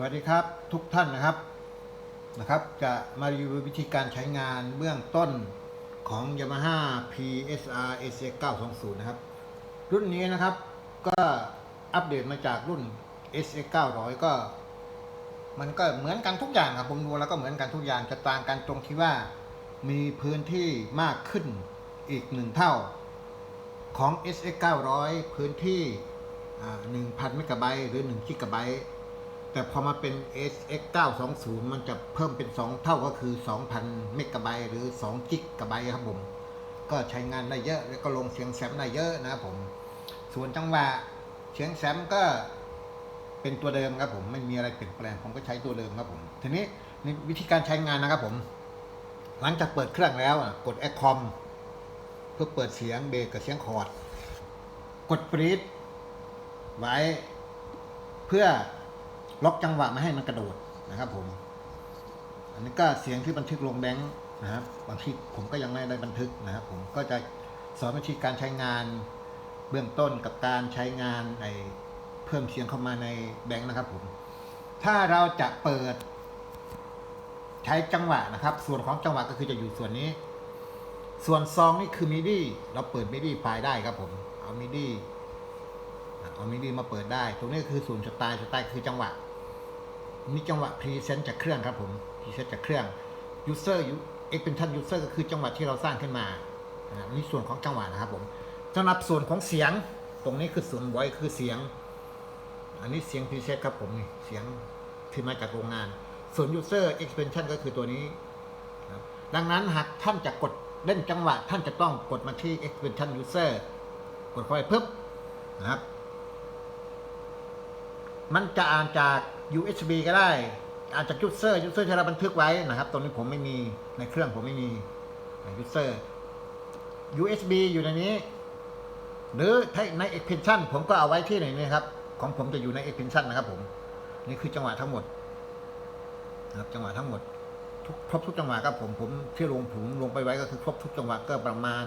สวัสดีครับทุกท่านนะครับนะครับ จะมารีวิววิธีการใช้งานเบื้องต้นของ Yamaha PSR SX 920 นะครับ รุ่นนี้นะครับก็อัปเดตมาจากรุ่น SX 900 ก็ มันก็เหมือนกันทุกอย่างครับผมดูแล้วก็เหมือนกันทุกอย่างจะต่างกันตรงที่ว่ามีพื้นที่มากขึ้นอีกหนึ่งเท่าของ SX 900 พื้นที่อ่า1,000 เมกะไบต์หรือ1กิกะไบต์ แต่พอมาเป็น SX 920 มันจะเพิ่มเป็น 2 เท่าก็คือ 2,000 เมกะไบต์หรือ 2 กิกะไบต์ครับผม ก็ใช้งานได้เยอะแล้วก็ลงเสียงแซมได้เยอะนะครับผม ส่วนจังหวะเสียงแซมก็เป็นตัวเดิมครับผมไม่มีอะไรเปลี่ยนแปลงผมก็ใช้ตัวเดิมครับผมทีนี้ในวิธีการใช้งานนะครับผม หลังจากเปิดเครื่องแล้วอะกดแอคคอมเพื่อเปิดเสียงเบสกับเสียงคอร์ด กดปรีดไว้เพื่อ ล็อกจังหวะไม่ให้มันกระโดดนะครับผม อันนี้ก็เสียงที่บันทึกลงแบงค์นะครับบางทีผมก็ยังไม่ได้บันทึกนะครับ ผมก็จะสอนวิธีการใช้งานเบื้องต้นกับการใช้งานไอเพิ่มเสียงเข้ามาในแบงค์นะครับ ผม ถ้าเราจะเปิด ใช้จังหวะนะครับ ส่วนของจังหวะก็คือจะอยู่ส่วนนี้ ส่วนซองนี่คือมิดี้เราเปิดมิดี้ไฟล์ได้ครับ ผมเอามิดี้เอามิดี้มาเปิดได้ ตรงนี้คือส่วนสไตล์สไตล์คือจังหวะ มีจังหวะพรีเซนต์จากเครื่องครับผมพรีเซนต์จากเครื่อง user extension user ก็คือจังหวะที่เราสร้างขึ้นมาอ่านี่ส่วนของจังหวะนะครับผมสำหรับส่วนของเสียงตรงนี้คือส่วนไว้คือเสียง อันนี้เสียงพรีเซตครับผมนี่เสียงที่มาจากโรงงาน ส่วน user extension ก็คือตัวนี้ครับดังนั้นหากท่านจะกดเล่นจังหวะ ท่านจะต้องกดมาที่ extension user กดเข้าไปปุ๊บนะครับ มันจะอ่านจาก USB ก็ได้ อานจาก user user ที่เราบันทึกไว้นะครับ ตรงนี้ผมไม่มีในเครื่องผมไม่มี user USB อยู่ในนี้ หรือใน extension ผมก็เอาไว้ที่ไหนนี่ครับ ของผมจะอยู่ใน extension นะครับผม นี่คือจังหวะทั้งหมดนะครับจังหวะทั้งหมดทุกครบทุกจังหวะครับผมผมที่ลงผมลงไปไว้ก็คือครบทุกจังหวะก็ประมาณ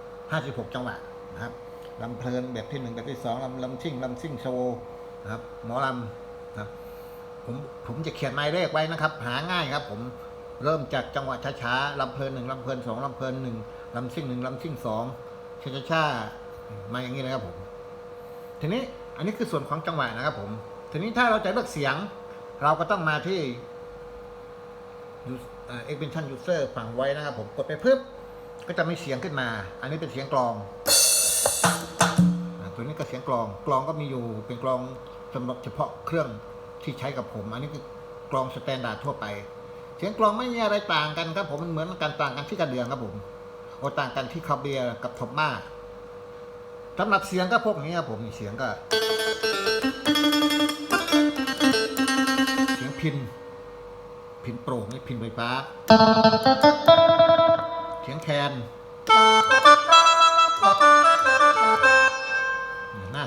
56 จังหวะนะครับลำเพลินแบบที่หนึ่งแบบที่สองลำลำซิ่งลำซิ่งโชว์นะครับหมอลำ นะผมผมจะเขียนหมายเลขไว้นะครับ หาง่ายครับ ผมเริ่มจากจังหวะช้าๆลำเพลินหนึ่งลำเพลินสองลำเพลินหนึ่งลำซิ่งหนึ่งลำซิ่งสองช้าๆมาอย่างนี้เลยครับผม ทีนี้อันนี้คือส่วนของจังหวะนะครับ ผม ทีนี้ถ้าเราจะเลือกเสียง เราก็ต้องมาที่เอ่อ extension user ฝั่งไว้นะครับ ผมกดไปปึ๊บก็จะมีเสียงขึ้นมา อันนี้เป็นเสียงกลองอตัวนี้ก็เสียงกลอง กลองก็มีอยู่เป็นกลอง สำหรับเฉพาะเครื่องที่ใช้กับผม อันนี้คือกลองสแตนดาร์ดทั่วไป เสียงกลองไม่มีอะไรต่างกันครับผมมันเหมือนกันต่างกันที่กระเดืองครับผมโอต่างกันที่คาเบียกับทอมมาสำหรับเสียงก็พวกนี้ครับผมเสียงก็ เสียงพิน พินโปร่งนี่พินไฟฟ้า เสียงแคน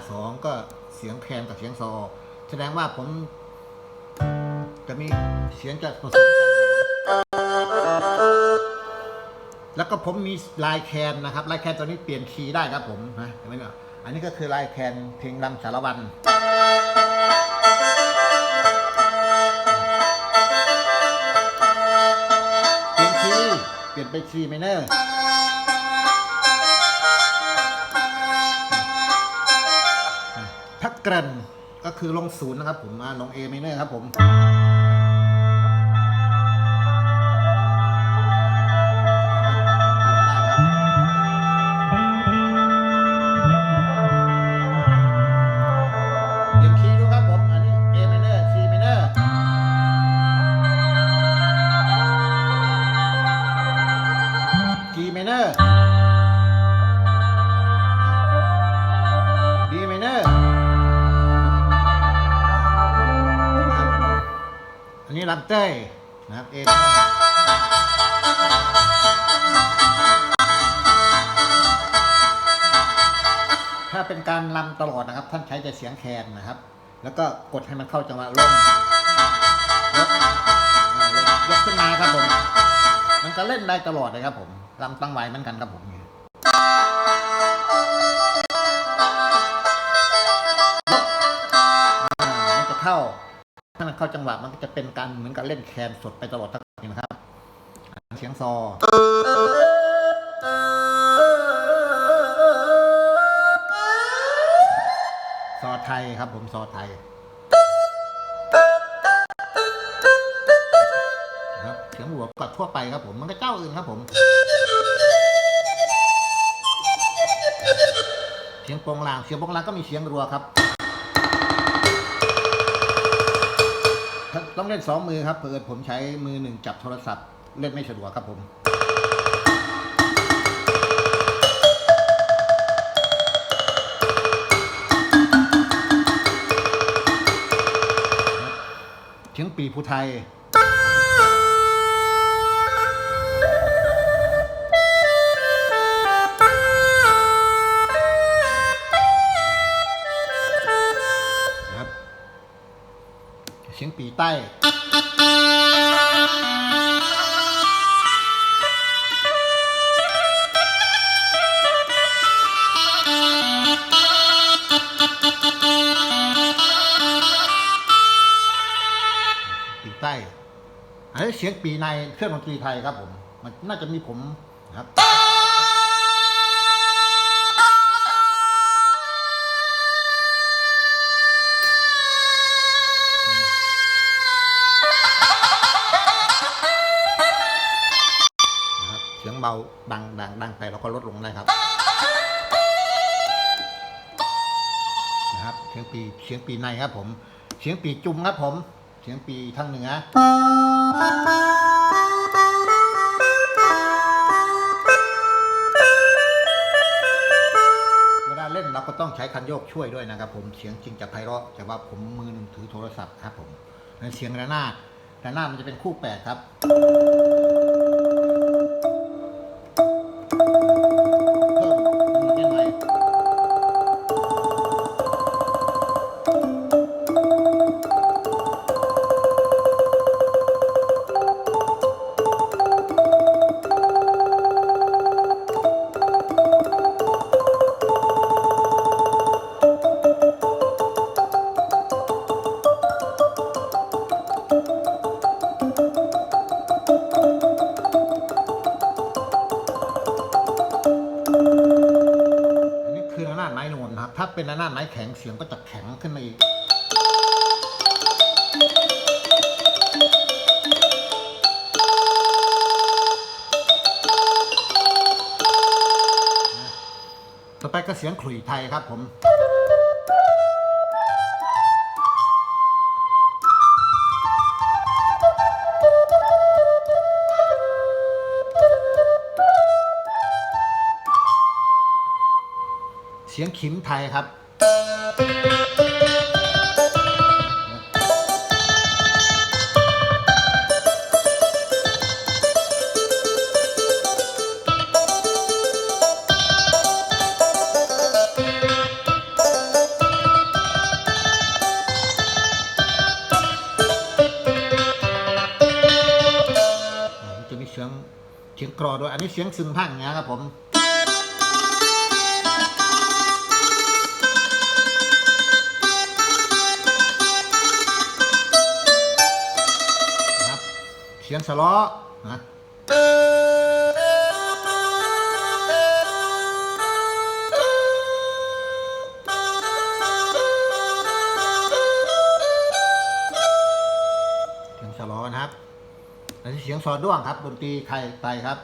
สองก็เสียงแคนกับเสียงซอ แสดงว่าผมจะมีเสียงจะผสมกันครับผมแล้วก็ผมมีลายแคนนะครับลายแคนตัวนี้เปลี่ยนคีย์ได้ครับผมนะเห็นไหมเนี่ยอันนี้ก็คือลายแคนเพลงรำสารวันเปลี่ยนคีย์เปลี่ยนไปคีย์ไมเนอร์ เกรนก็คือลงศูนย์นะครับผมมาลงเอไมเนอร์ครับผม เต้ยนะครับ A minor ถ้าเป็นการลำตลอดนะครับ ท่านใช้แต่เสียงแคนนะครับ แล้วก็กดให้มันเข้าจังหวะลงยกยกขึ้นมาครับผม มันก็เล่นได้ตลอดเลยครับผมลำตั้งไว้เหมือนกันครับผม เข้าจังหวะมันก็จะเป็นการเหมือนกับเล่นแคนสดไปตลอดทั้งเพลงนะครับ เสียงซอซอไทยครับผมซอไทยครับเสียงหัวกดทั่วไปครับผมมันก็เจ้าอื่นครับผม เสียงโปงลางเสียงโปงลางก็มีเสียงรัวครับ ต้องเล่นสองมือครับเปิดผมใช้มือหนึ่งจับโทรศัพท์ เล่นไม่สะดวกครับผมเสียงปีผู้ไทย ใต้ ปีใต้อันนี้เสียงปีในเครื่องดนตรีไทยครับผม มันน่าจะมีผมนะครับนะครับ ดังไปเราก็ลดลงได้ครับนะครับเสียงปีเสียงปีในครับผม เสียงปีจุ่มครับผม เสียงปีทางเหนือเลาเล่นเราก็ต้องใช้คันโยกช่วยด้วยนะครับ ผมเสียงจริงจะไพเราะแต่ว่าผมมือนึงถือโทรศัพท์ครับผมเสียงระนาดระนาดมันจะเป็นคู่แปดครับ ถ้าเป็นระนาดไม้แข็งเสียงก็จะแข็งขึ้นมาอีก ต่อไปก็เสียงขลุ่ยไทยครับผมเสียงขิมไทยครับ ด้วยอันนี้ยงซึงพังนะครับผมครับเสียงสะล้อนะเสียงสะล้อนะครับอันนี้เสียงซอด้วงครับดนตรีไทยไทยครับ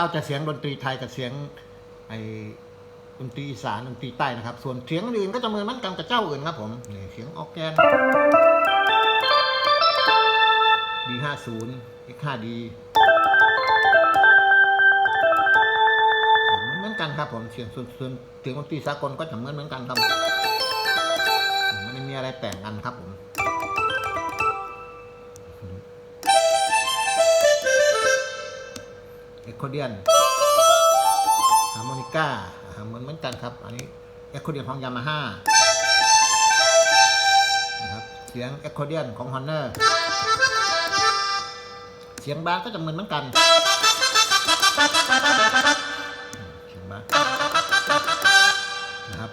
เอาแต่เสียงดนตรีไทยกับเสียงไอ้ดนตรีอีสานดนตรีใต้นะครับ ส่วนเสียงอื่นก็จะเหมือนกันกับเจ้าอื่นครับผมนี่เสียงออกแกน D50 X5D เหมือนกันครับผมเสียงส่วนส่วนเสียงดนตรีสากลก็จะเหมือนเหมือนกันครับ เอ็กโคเดียนฮาร์โมนิก้าเหมือนเหมือนกันครับ อันนี้เอ็กโคเดียนของยามาฮ่านะครับเสียงเอ็กโคเดียนของฮอนเนอร์เสียงบาสก็จะเหมือนเหมือนกันเสียงบาสนะครับ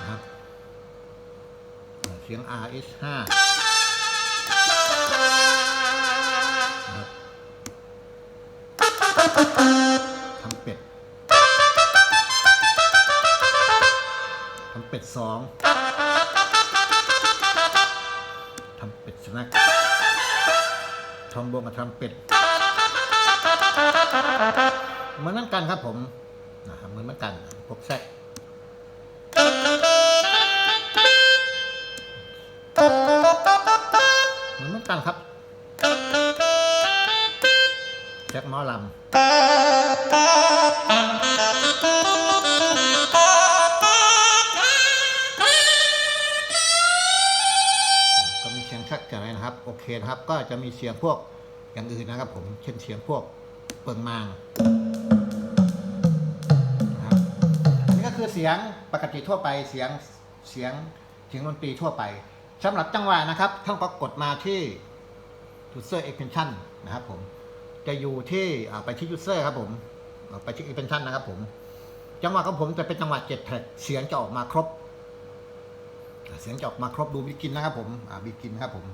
นะครับ เสียง RS5 เป็ดสแน็คทอมบงกับทำเป็ดเหมือนเหมือนกันครับผมนะเหมือนเหมือนกันพวกแซกเหมือนเหมือนกันครับแจ็คหมอลำ เคนะครับ ก็จะมีเสียงพวกอย่างอื่นนะครับ ผมเช่นเสียงพวกเปิงมางนะครับอันนี่ก็คือเสียงปกติทั่วไปเสียงเสียงเสียงดนตรีทั่วไปสำหรับจังหวะนะครับท่านก็กดมาที่ user extension นะครับผมจะอยู่ที่ไปที่ user ครับผมไปที่ extension นะครับผมจังหวะของผมจะเป็นจังหวะ7แท็กเสียงจะออกมาครบ เสียงจะออกมาครบดูบิกินนะครับผมบิกินครับผม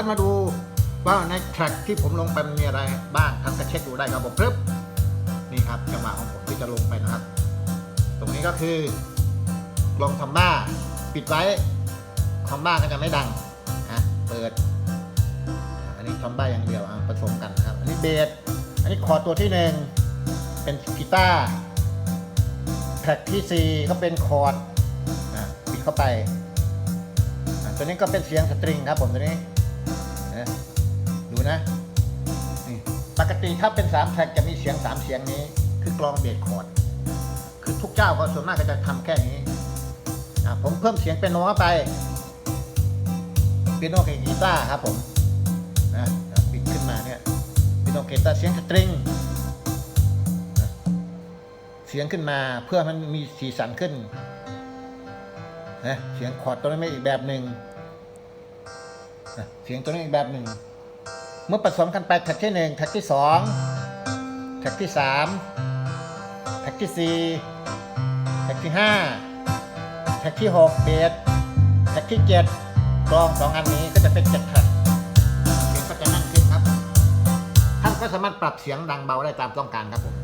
ท่านมาดูว่าในแทร็กที่ผมลงไปมันมีอะไรบ้างท่านก็เช็คดูได้ครับผมปึ๊บนี่ครับจังหวะของผมที่จะลงไปนะครับ ตรงนี้ก็คือลองทอมบ้าปิดไว้ทอมบ้าก็จะไม่ดังนะเปิด อันนี้ทอมบ้าอย่างเดียวอะผสมกันนะครับ อันนี้เบสอันนี้คอตัวที่หนึ่งเป็นกีตาร์แท็กที่สี่ก็เป็นคอร์ดปิดเข้าไปอะตัวนี้ก็เป็นเสียงสตริงครับผมตัวนี้ะดูนะนี่ปกติถ้าเป็นสามแท็กจะมีเสียงสามเสียงนี้ คือกลองเบสคอร์ดคือทุกเจ้าก็ส่วนมากก็จะทำแค่นี้ผมเพิ่มเสียงเป็นโนเข้าไปเป็นโนกับกีตาร์ครับผมนะปิดขึ้นมาเนี่ยเป็นโนกับกีตาร์เสียงสตริงนะเสียงขึ้นมาเพื่อมันมีสีสันขึ้นนะเสียงคอร์ดตัวนี้ไม่อีกแบบหนึ่ง เสียงตัวนี้อีกแบบหนึ่ง เมื่อผสมกันไปแท็กที่หนึ่งแท็กที่สองแท็กที่สามแท็กที่4แท็กที่5แท็กที่6เบสแท็กที่7กลอง2อันนี้ก็จะเป็น7แท็กเสียงก็จะนั่นขึ้นครับ ท่านก็สามารถปรับเสียงดังเบาได้ตามต้องการครับผม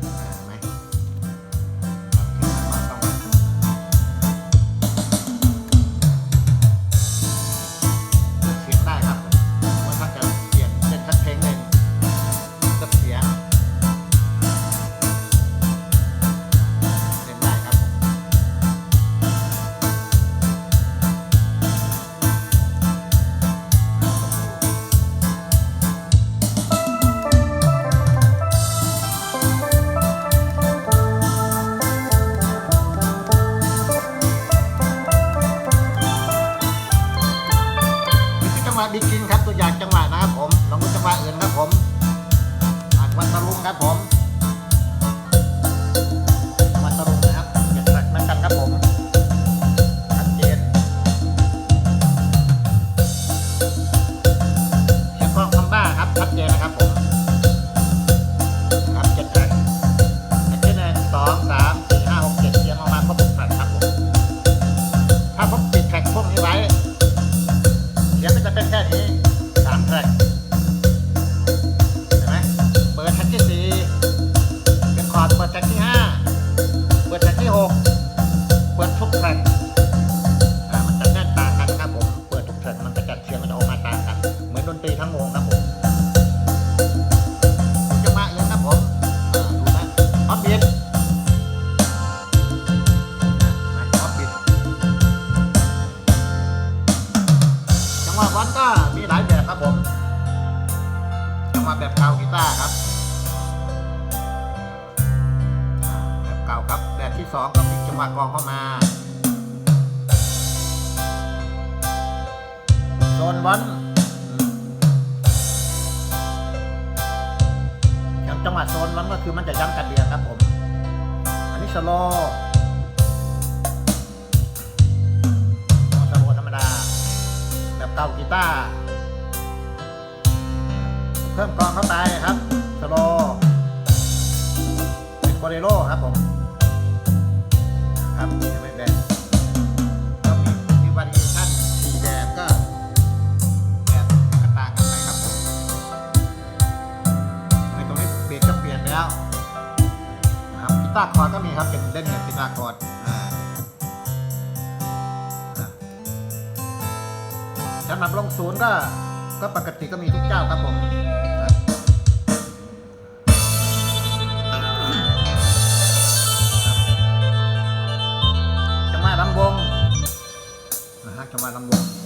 เข้ามาโซนวันอย่างจังหวะโซนวันก็คือมันจะย้ำกันเดียครับผม อันนี้สโลสโลธรรมดา แบบเก่ากีตาร์เพิ่มกองเข้าไปครับสโลเป็นโบเลโรครับผม ครับจะไม่แบนก็มีมีวาริเอชั่นสี่แบบก็แบบกระต่างกันไปครับผมในตรงนี้เบสก็เปลี่ยนแล้วนะครับกีตาร์คอร์ดก็มีครับเป็นเล่นแบบกีตาร์คอร์ดอ่าอ่าสำหรับลงศูนย์ก็ก็ปกติก็มีทุกเจ้าครับผม นะฮะจังหวะลำวง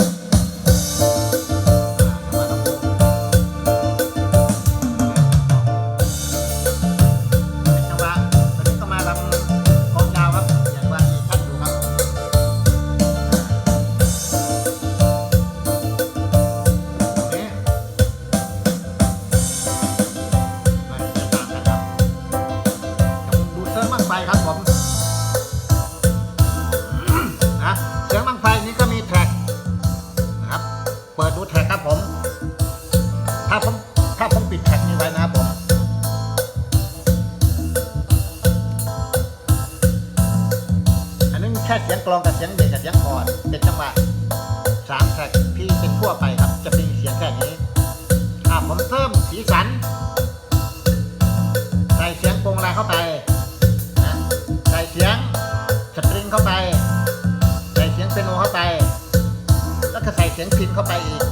ค่เสียงกลองกับเสียงเบสกับเสียงคอร์ดเป็นจังหวะสามแทร็กที่เป็นทั่วไปครับ จะเป็นเสียงแค่นี้ถ้าผมเพิ่มสีสัน ใส่เสียงโปรงลางเข้าไปนะใส่เสียงสตริงเข้าไป ใส่เสียงเปียโนเข้าไป แล้วก็ใส่เสียงพินเข้าไปอีก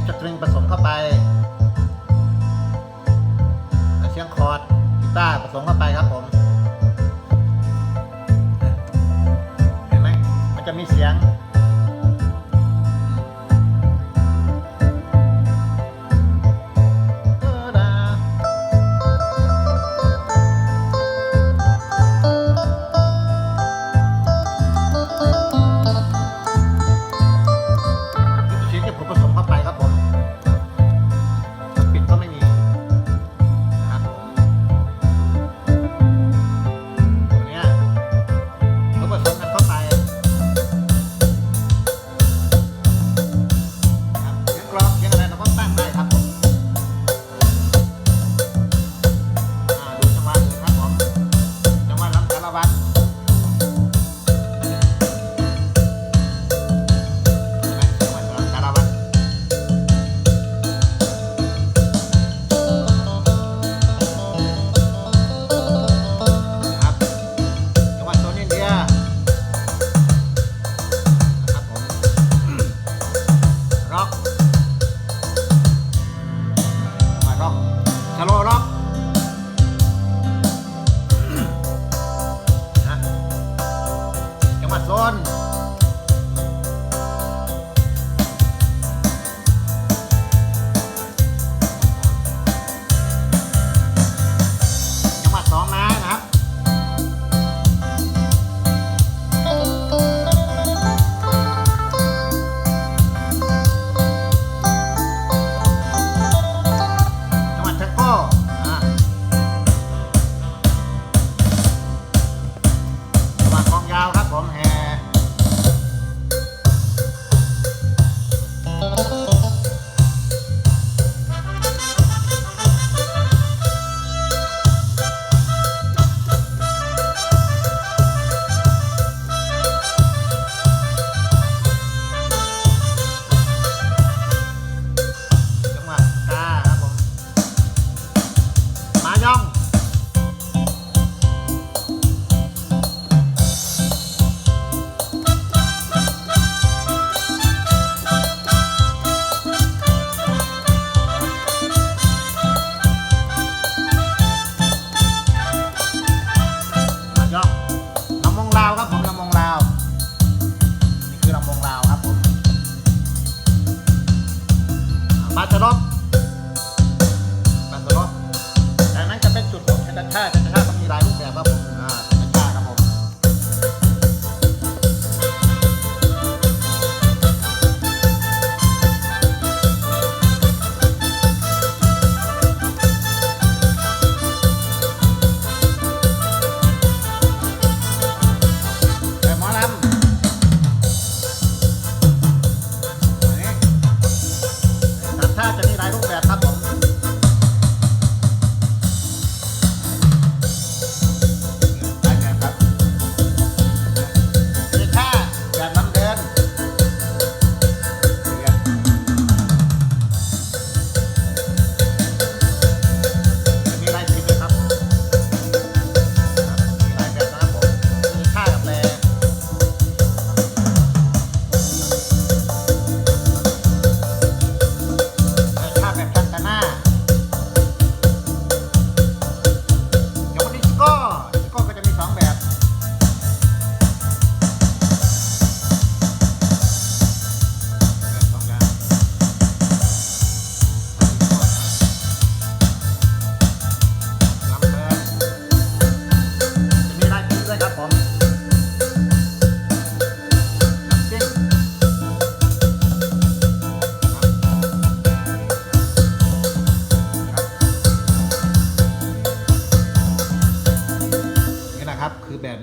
ยงสตริงผสมเข้าไปเสียงคอร์ดกีตาร์ผสมเข้าไปครับผม เห็นไหมมันจะมีเสียง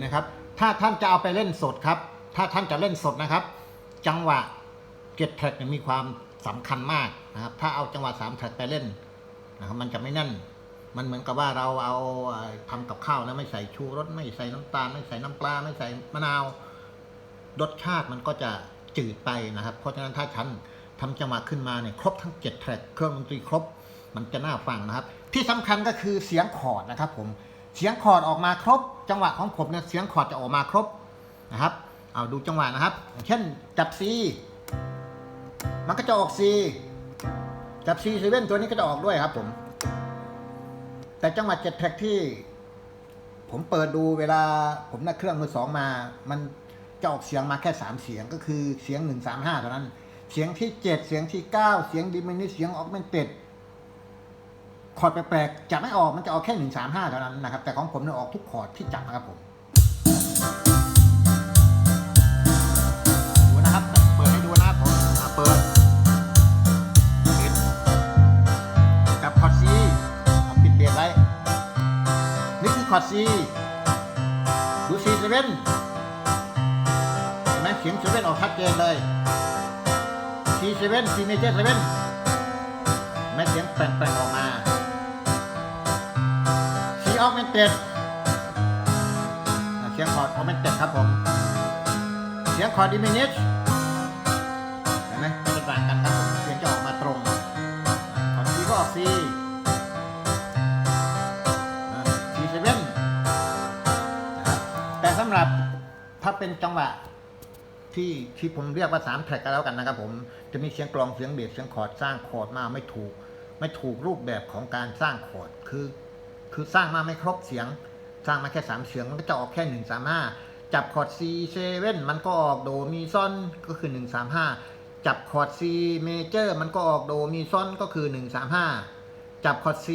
นี้ครับ ถ้าท่านจะเอาไปเล่นสดครับ ถ้าท่านจะเล่นสดนะครับ จังหวะเจ็ดแทร็กมีความสำคัญมากนะครับ ถ้าเอาจังหวะสามแทร็กไปเล่นนะครับมันจะไม่แน่น มันเหมือนกับว่าเราเอาเอ่อทำกับข้าวนะไม่ใส่ชูรสไม่ใส่น้ำตาล ไม่ใส่น้ำปลาไม่ใส่มะนาวรสชาติมันก็จะจืดไปนะครับ เพราะฉะนั้นถ้าท่านทำจังหวะขึ้นมาเนี่ยครบทั้ง7แทร็กเครื่องดนตรีครบ มันจะน่าฟังนะครับ ที่สำคัญก็คือเสียงคอร์ดนะครับผม เสียงคอร์ดออกมาครบ จังหวะของผมเนี่ยเสียงคอร์ดจะออกมาครบนะครับ เอาดูจังหวะนะครับ เช่นจับซีมันก็จะออกซีจับซีเซเว่นตัวนี้ก็จะออกด้วยครับผม แต่จังหวะเจ็ดแท็กที่ ผมเปิดดูเวลาผมได้เครื่องมือสองมา มันจะออกเสียงมาแค่สามเสียงก็คือเสียงหนึ่งสามห้าเท่านั้น เสียงที่เจ็ดเสียงที่เก้าเสียงดิมินิเสียงออกเมนเต็ด คอร์ดแปลกๆจะไม่ออกมันจะออกแค่หนึ่งสามห้าเท่านั้นนะครับ แต่ของผมเนี่ยออกทุกคอร์ดที่จับนะครับผมดูนะครับเปิดให้ดูนะครับผมเปิดปิดกับคอร์ดซีปิดเบรกไว้นี่คือคอร์ดซีดูซีเซเว่นเห็นไหมเสียงเซเว่นออกชัดเจนเลยซีเซเว่นซีเมเจอร์เซเว่นแม้เสียงแปลงๆออกมา ออกเมนเต็ดเสียงคอร์ดออกเมนเต็ดครับผม เสียงคอร์ดดิมินิชเห็นไหมมันจะต่างกันครับผมเสียงจะออกมาตรงคอร์ดซีก็ออกซีซีเซเว่นนะครับแต่สำหรับถ้าเป็นจังหวะที่ที่ผมเรียกว่าสามแทร็กก็แล้วกันนะครับผมจะมีเสียงกลองเสียงเบสเสียงคอร์ดสร้างคอร์ดมาไม่ถูก ไม่ถูกรูปแบบของการสร้างคอร์ดคือ คือสร้างมาไม่ครบเสียง สร้างมาแค่สามเสียงมันก็จะออกแค่หนึ่งสามห้าจับคอร์ด C เซเว่นมันก็ออกโดมีซอนก็คือหนึ่งสามห้าจับคอร์ด C เมเจอร์มันก็ออกโดมีซอนก็คือหนึ่งสามห้าจับคอร์ด C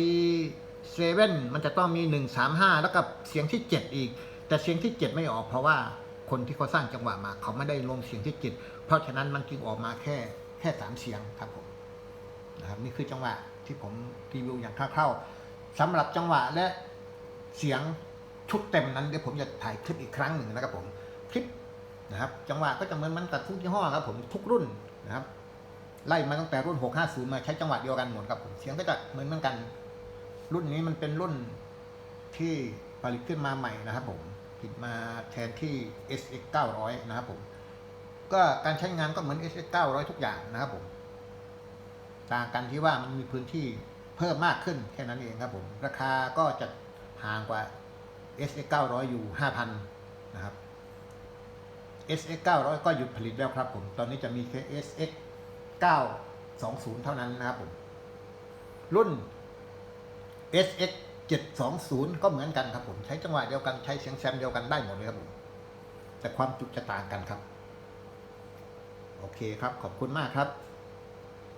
เซเว่นมันจะต้องมี1 3 5แล้วกับเสียงที่7อีก แต่เสียงที่7ไม่ออกเพราะว่าคนที่เขาสร้างจังหวะมา เขาไม่ได้ลงเสียงที่7เพราะฉะนั้นมันจึงออกมาแค่แค่3เสียงครับผมนะครับนี่คือจังหวะที่ผมรีวิวอย่างคร่าวๆ สำหรับจังหวะและเสียงชุดเต็มนั้นเดี๋ยวผมจะถ่ายคลิปอีกครั้งหนึ่งนะครับผมคลิปนะครับ จังหวะก็จะเหมือนมันกับทุกยี่ห้อครับผมทุกรุ่นนะครับ ไล่มาตั้งแต่รุ่น 650 มาใช้จังหวะเดียวกันหมดครับผมเสียงก็จะเหมือนเหมือนกัน รุ่นนี้มันเป็นรุ่นที่ผลิตขึ้นมาใหม่นะครับผมผลิตมาแทนที่ SX 900 นะครับผม ก็การใช้งานก็เหมือน SX 900 ทุกอย่างนะครับผม ต่างกันที่ว่ามันมีพื้นที่ พิ่มมากขึ้นแค่นั้นเองครับผม ราคาก็จะห่างกว่า SX 900อยู่5,000 นะครับ SX 900 ก็หยุดผลิตแล้วครับผม ตอนนี้จะมีแค่ SX 920 เท่านั้นนะครับผม รุ่น SX 720 ก็เหมือนกันครับผม ใช้จังหวะเดียวกันใช้เสียงแซมเดียวกันได้หมดเลยครับผม แต่ความจุจะต่างกันครับ โอเคครับ ขอบคุณมากครับ